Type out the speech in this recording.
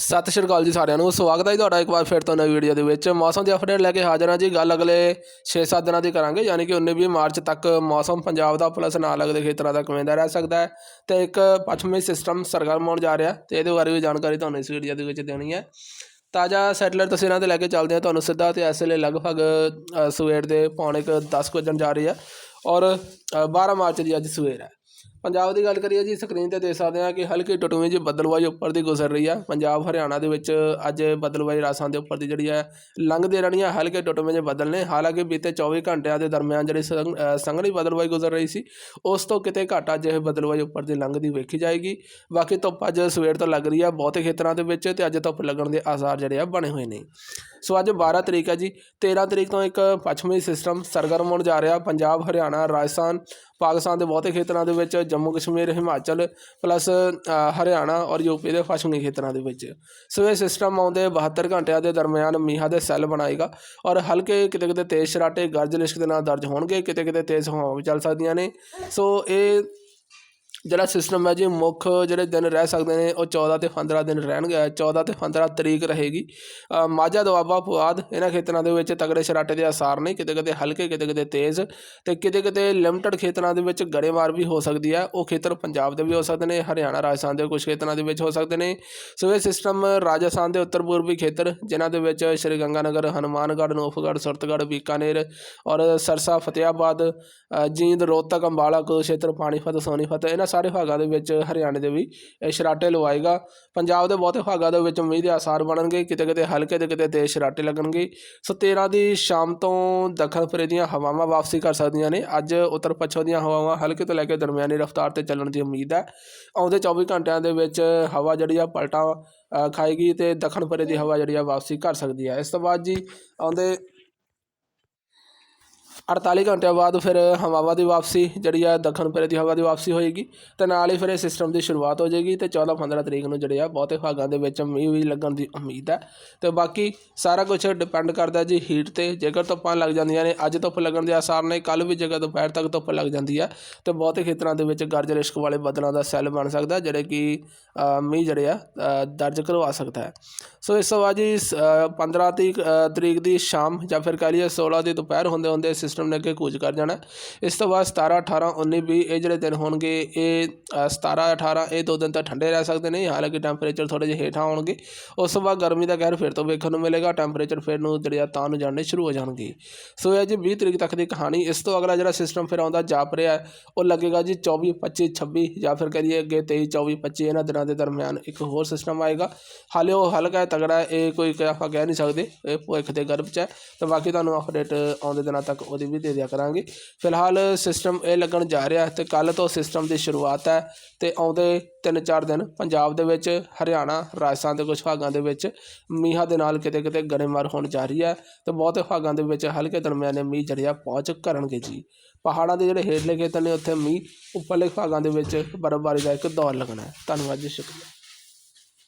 ਸਤਿ ਸ਼੍ਰੀ ਅਕਾਲ ਜੀ ਸਾਰਿਆਂ ਨੂੰ ਸਵਾਗਤ ਹੈ ਜੀ ਤੁਹਾਡਾ ਇੱਕ ਵਾਰ ਫਿਰ ਤੋਂ ਨਵੀਂ ਵੀਡੀਓ ਦੇ ਵਿੱਚ। ਮੌਸਮ ਦੀ ਅਪਡੇਟ ਲੈ ਕੇ ਹਾਜ਼ਰ ਹਾਂ ਜੀ ਗੱਲ ਅਗਲੇ 6-7 ਦਿਨਾਂ ਦੀ ਕਰਾਂਗੇ ਯਾਨੀ ਕਿ 19-20 ਮਾਰਚ ਤੱਕ ਮੌਸਮ ਪੰਜਾਬ ਦਾ ਪਲਸ ਨਾਲ ਲੱਗਦੇ ਖੇਤਰਾਂ ਦਾ ਕਿਵੇਂ ਦਾ ਰਹਿ ਸਕਦਾ ਹੈ। ਤੇ ਇੱਕ ਪੱਛਮੀ ਸਿਸਟਮ ਸਰਗਰਮ ਹੋਣ ਜਾ ਰਿਹਾ ਤੇ ਇਹਦੇ ਬਾਰੇ ਵੀ ਜਾਣਕਾਰੀ ਤੁਹਾਨੂੰ ਇਸ ਵੀਡੀਓ ਦੇ ਵਿੱਚ ਦੇਣੀ ਹੈ। ਤਾਜ਼ਾ ਸੈਟਲਾਈਟ ਤਸਵੀਰਾਂ ਤੇ ਲੈ ਕੇ ਚੱਲਦੇ ਹਾਂ ਤੁਹਾਨੂੰ ਸਿੱਧਾ ਤੇ ਇਸ ਵੇਲੇ ਲਗਭਗ ਸਵੇਰ ਦੇ ਪੌਣੇ ਕੁ 10 ਕੁ ਵਜਣ ਜਾ ਰਹੀ ਹੈ। ਔਰ ਅ, 12 ਮਾਰਚ ਦੀ ਅੱਜ ਸਵੇਰ ਹੈ। ਪੰਜਾਬ ਦੀ ਗੱਲ ਕਰੀਏ ਜੀ ਸਕਰੀਨ ਤੇ ਦੇਖ ਸਕਦੇ ਹਾਂ ਕਿ ਹਲਕੀ ਟਟੂਵੀਂ ਜੀ ਬੱਦਲਵਾਈ ਉੱਪਰ ਦੀ ਗੁਜ਼ਰ ਰਹੀ ਹੈ ਪੰਜਾਬ, ਹਰਿਆਣਾ ਦੇ ਵਿੱਚ ਅੱਜ ਬਦਲਵਾਈ ਰਾਸਾਂ ਦੇ ਉੱਪਰ ਦੀ ਜਿਹੜੀ ਹੈ ਲੰਘਦੇ ਰਹਿਣੀਆਂ ਹਲਕੇ ਟਟੂਵੀਂ ਜਿਹੇ ਬੱਦਲ ਨੇ। ਹਾਲਾਂਕਿ ਬੀਤੇ 24 ਘੰਟਿਆਂ ਦੇ ਦਰਮਿਆਨ ਜਿਹੜੀ ਸੰਘ- ਸੰਘਣੀ ਬਦਲਵਾਈ ਗੁਜ਼ਰ ਰਹੀ ਸੀ, ਉਸ ਤੋਂ ਕਿਤੇ ਘੱਟ ਅੱਜ ਇਹ ਬੱਦਲਵਾਈ ਉੱਪਰ ਦੀ ਲੰਘਦੀ ਵੇਖੀ ਜਾਏਗੀ। ਬਾਕੀ ਧੁੱਪ ਅੱਜ ਸਵੇਰ ਤੋਂ ਲੱਗ ਰਹੀ ਹੈ ਬਹੁਤੇ ਖੇਤਰਾਂ ਦੇ ਵਿੱਚ ਤੇ ਅੱਜ ਧੁੱਪ ਲੱਗਣ ਦੇ ਆਸਾਰ ਜਿਹੜੇ ਆ ਬਣੇ ਹੋਏ ਨੇ। ਸੋ ਅੱਜ 12 ਤਰੀਕ ਹੈ ਜੀ। 13 ਤਰੀਕ ਤੋਂ ਇੱਕ ਪੱਛਮੀ ਸਿਸਟਮ ਸਰਗਰਮ ਹੋਣ ਜਾ ਰਿਹਾ। ਪੰਜਾਬ, ਹਰਿਆਣਾ, ਰਾਜਸਥਾਨ, ਪਾਕਿਸਤਾਨ ਦੇ ਬਹੁਤੇ ਖੇਤਰਾਂ ਦੇ ਵਿੱਚ, ਜੰਮੂ, ਕਸ਼ਮੀਰ, ਹਿਮਾਚਲ ਪਲੱਸ ਹਰਿਆਣਾ ਔਰ ਯੂਪੀ ਦੇ ਪੱਛਮੀ ਖੇਤਰਾਂ ਦੇ ਵਿੱਚ। ਸੋ ਇਹ ਸਿਸਟਮ ਆਉਂਦੇ 72 ਘੰਟਿਆਂ ਦੇ ਦਰਮਿਆਨ ਮੀਂਹਾਂ ਦੇ ਸੈੱਲ ਬਣਾਏਗਾ ਔਰ ਹਲਕੇ ਕਿਤੇ ਕਿਤੇ ਤੇਜ਼ ਸ਼ਰਾਟੇ, ਗਰਜ ਲਿਸ਼ਕ ਦੇ ਨਾਲ ਦਰਜ ਹੋਣਗੇ। ਕਿਤੇ ਕਿਤੇ ਤੇਜ਼ ਹਵਾਵਾਂ ਵੀ ਚੱਲ ਸਕਦੀਆਂ ਨੇ। ਸੋ ਇਹ ਜਿਹੜਾ ਸਿਸਟਮ ਹੈ ਜੀ, ਮੁੱਖ ਜਿਹੜੇ ਦਿਨ ਰਹਿ ਸਕਦੇ ਨੇ, ਉਹ 14 ਤੇ 15 ਦਿਨ ਰਹਿਣਗੇ। 14 ਤੇ 15 ਤਰੀਕ ਰਹੇਗੀ। ਮਾਝਾ ਦੁਆਬਾ ਪੁਆਧ, ਇਹਨਾਂ ਖੇਤਰਾਂ ਦੇ ਵਿੱਚ ਤਗੜੇ ਸ਼ਰਾਟੇ ਦੇ ਅਸਾਰ ਨੇ, ਕਿਤੇ ਕਿਤੇ ਹਲਕੇ, ਕਿਤੇ ਕਿਤੇ ਤੇਜ਼ ਤੇ ਕਿਤੇ ਕਿਤੇ ਲਿਮਟਡ ਖੇਤਰਾਂ ਦੇ ਵਿੱਚ ਗੜੇਮਾਰ ਵੀ ਹੋ ਸਕਦੀ ਹੈ। ਉਹ ਖੇਤਰ ਪੰਜਾਬ ਦੇ ਵੀ ਹੋ ਸਕਦੇ ਨੇ, ਹਰਿਆਣਾ, ਰਾਜਸਥਾਨ ਦੇ ਕੁਝ ਖੇਤਰਾਂ ਦੇ ਵਿੱਚ ਹੋ ਸਕਦੇ ਨੇ। ਸੋ ਇਹ ਸਿਸਟਮ ਰਾਜਸਥਾਨ ਦੇ ਉੱਤਰ ਪੂਰਬੀ ਖੇਤਰ, ਜਿਨ੍ਹਾਂ ਦੇ ਵਿੱਚ ਸ਼੍ਰੀ ਗੰਗਾਨਗਰ, ਹਨੂਮਾਨਗੜ੍ਹ, ਨੂਫਗੜ੍ਹ, ਸੁਰਤਗੜ੍ਹ, ਬੀਕਾਨੇਰ ਔਰ ਸਰਸਾ ਫਤਿਆਬਾਦ ਜੀਂਦ, ਰੋਹਤਕ, ਅੰਬਾਲਾ, ਕੁਰੂਕਸ਼ੇਤਰ, ਪਾਣੀਪਤ, ਸੋਨੀਪਤ, ਇਹਨਾਂ ਸਾਰੇ ਭਾਗਾਂ ਦੇ ਵਿੱਚ ਹਰਿਆਣੇ ਦੇ ਵੀ, ਇਹ ਸ਼ਰਾਟੇ ਲਵਾਏਗਾ। ਪੰਜਾਬ ਦੇ ਬਹੁਤੇ ਭਾਗਾਂ ਦੇ ਵਿੱਚ ਮੀਂਹ ਦੇ ਆਸਾਰ ਬਣਨਗੇ, ਕਿਤੇ ਕਿਤੇ ਹਲਕੇ ਤੇ ਕਿਤੇ ਤੇਜ਼ ਸ਼ਰਾਟੇ ਲੱਗਣਗੇ। ਸੋ 13 ਦੀ ਸ਼ਾਮ ਤੋਂ ਦੱਖਣ ਫਰੇ ਦੀਆਂ ਹਵਾਵਾਂ ਵਾਪਸੀ ਕਰ ਸਕਦੀਆਂ ਨੇ। ਅੱਜ ਉੱਤਰ ਪੱਛਮ ਦੀਆਂ ਹਵਾਵਾਂ ਹਲਕੇ ਤੋਂ ਲੈ ਕੇ ਦਰਮਿਆਨੀ ਰਫ਼ਤਾਰ ਤੇ ਚੱਲਣ ਦੀ ਉਮੀਦ ਹੈ। ਆਉਂਦੇ 24 ਘੰਟਿਆਂ ਦੇ ਵਿੱਚ ਹਵਾ ਜਿਹੜੀ ਆ ਪਲਟਾਂ ਖਾਏਗੀ ਤੇ ਦੱਖਣ ਫਰੇ ਦੀ ਹਵਾ ਜਿਹੜੀ ਆ ਵਾਪਸੀ ਕਰ ਸਕਦੀ ਹੈ। ਇਸ ਤੋਂ ਬਾਅਦ ਜੀ ਆਉਂਦੇ 48 ਘੰਟਿਆਂ ਬਾਅਦ ਫਿਰ ਹਵਾਵਾਂ ਦੀ ਵਾਪਸੀ ਜਿਹੜੀ ਆ ਦੱਖਣ ਫੇਰੇ ਦੀ ਹਵਾ ਦੀ ਵਾਪਸੀ ਹੋਏਗੀ ਤੇ ਨਾਲ ਹੀ ਫਿਰ ਇਹ ਸਿਸਟਮ ਦੀ ਸ਼ੁਰੂਆਤ ਹੋ ਜਾਏਗੀ ਤੇ 14 15 ਤਰੀਕ ਨੂੰ ਜਿਹੜੇ ਆ ਬਹੁਤੇ ਭਾਗਾਂ ਦੇ ਵਿੱਚ ਮੀਂਹ ਵੀ ਲੱਗਣ ਦੀ ਉਮੀਦ ਹੈ। ਤੇ ਬਾਕੀ ਸਾਰਾ ਕੁਝ ਡਿਪੈਂਡ ਕਰਦਾ ਜੀ ਹੀਟ ਤੇ ਜੇਕਰ ਧੁੱਪਾਂ ਲੱਗ ਜਾਂਦੀਆਂ ਨੇ ਅੱਜ ਧੁੱਪ ਲੱਗਣ ਦੇ ਆਸਾਰ ਨੇ ਕੱਲ ਵੀ ਜੇਕਰ ਦੁਪਹਿਰ ਤੱਕ ਧੁੱਪ ਲੱਗ ਜਾਂਦੀ ਹੈ ਤੇ ਬਹੁਤੇ ਖੇਤਰਾਂ ਦੇ ਵਿੱਚ ਗਰਜ ਰਿਸ਼ਕ ਵਾਲੇ ਬੱਦਲਾਂ ਦਾ ਸੈੱਲ ਬਣ ਸਕਦਾ ਜਿਹੜੇ ਕਿ ਮੀਂਹ ਜਿਹੜੇ ਆ ਦਰਜ ਕਰਵਾ ਸਕਦਾ ਹੈ। ਸੋ ਇਸ ਤੋਂ ਬਾਅਦ ਜੀ ਸ- ਅ, 15 ਤਰੀਕ ਤਰੀਕ ਦੀ ਸ਼ਾਮ ਜਾਂ ਫਿਰ ਕਹਿ ਲਈਏ 16 ਦੀ ਦੁਪਹਿਰ ਹੁੰਦੇ ਹੁੰਦੇ ਸਿਸਟਮ ਨੇ ਅੱਗੇ ਕੂਚ ਕਰ ਜਾਣਾ। ਇਸ ਤੋਂ ਬਾਅਦ 17 18 19 20 ਇਹ ਜਿਹੜੇ ਦਿਨ ਹੋਣਗੇ ਇਹ ਅ, 17 18 ਇਹ ਦੋ ਦਿਨ ਤਾਂ ਠੰਡੇ ਰਹਿ ਸਕਦੇ ਨੇ। ਹਾਲਾਂਕਿ ਟੈਂਪਰੇਚਰ ਥੋੜੇ ਜਿਹੇ ਹੇਠਾਂ ਆਉਣਗੇ ਉਸ ਤੋਂ ਬਾਅਦ ਗਰਮੀ ਦਾ ਕਹਿਰ ਫਿਰ ਤੋਂ ਵੇਖਣ ਨੂੰ ਮਿਲੇਗਾ। ਟੈਂਪਰੇਚਰ ਫਿਰ ਨੂੰ ਜਿਹੜੇ ਆ ਤਾਂ ਨੂੰ ਜਾਣਨੇ ਸ਼ੁਰੂ ਹੋ ਜਾਣਗੇ। ਸੋ ਇਹ ਜੀ 20 ਤਰੀਕ ਤੱਕ ਦੀ ਕਹਾਣੀ। ਇਸ ਤੋਂ ਅਗਲਾ ਜਿਹੜਾ ਸਿਸਟਮ ਫਿਰ ਆਉਂਦਾ ਜਾਪ ਰਿਹਾ ਉਹ ਲੱਗੇਗਾ ਜੀ 24 25 26 ਜਾਂ ਫਿਰ ਕਰੀਏ ਅੱਗੇ 23 24 25 ਇਹਨਾਂ ਦਿਨਾਂ ਦੇ ਦਰਮਿਆਨ ਇੱਕ ਹੋਰ ਸਿਸਟਮ ਆਏਗਾ। ਹਾਲੇ ਉਹ ਹਲਕਾ ਹੈ ਤਗੜਾ ਹੈ ਇਹ ਕੋਈ ਆਪਾਂ ਕਹਿ ਨਹੀਂ ਸਕਦੇ। ਇਹ ਭੁੱਖ ਦੇ ਗਰਭ 'ਚ ਹੈ। ਤਾਂ ਬਾਕੀ ਤੁਹਾਨੂੰ ਅਪਡੇਟ ਆਉਂਦੇ ਦਿਨਾਂ ਤੱਕ ਉਹਦੀ ਵੀ ਦੇ ਦਿਆ ਕਰਾਂਗੇ। ਫਿਲਹਾਲ ਸਿਸਟਮ ਇਹ ਲੱਗਣ ਜਾ ਰਿਹਾ ਹੈ ਤੇ ਕੱਲ ਤੋਂ ਸਿਸਟਮ ਦੀ ਸ਼ੁਰੂਆਤ ਹੈ ਤੇ ਆਉਂਦੇ 3-4 ਦਿਨ ਪੰਜਾਬ ਦੇ ਵਿੱਚ, ਹਰਿਆਣਾ, ਰਾਜਸਥਾਨ ਦੇ ਕੁਝ ਭਾਗਾਂ ਦੇ ਵਿੱਚ ਮੀਂਹਾਂ ਦੇ ਨਾਲ ਕਿਤੇ ਕਿਤੇ ਗੜੇਮਾਰ ਹੋਣ ਜਾ ਰਹੀ ਹੈ ਤੇ ਬਹੁਤੇ ਭਾਗਾਂ ਦੇ ਵਿੱਚ ਹਲਕੇ ਦਰਮਿਆਨੇ ਮੀਂਹ ਜਿਹੜੇ ਆ ਪਹੁੰਚ ਕਰਨਗੇ ਜੀ। ਪਹਾੜਾਂ ਦੇ ਜਿਹੜੇ ਹੇਠਲੇ ਖੇਤਰ ਨੇ ਉੱਥੇ ਮੀਂਹ, ਉੱਪਰਲੇ ਭਾਗਾਂ ਦੇ ਵਿੱਚ ਬਰਫ਼ਬਾਰੀ ਦਾ ਇੱਕ ਦੌਰ ਲੱਗਣਾ ਹੈ। ਧੰਨਵਾਦ ਜੀ, ਸ਼ੁਕਰੀਆ।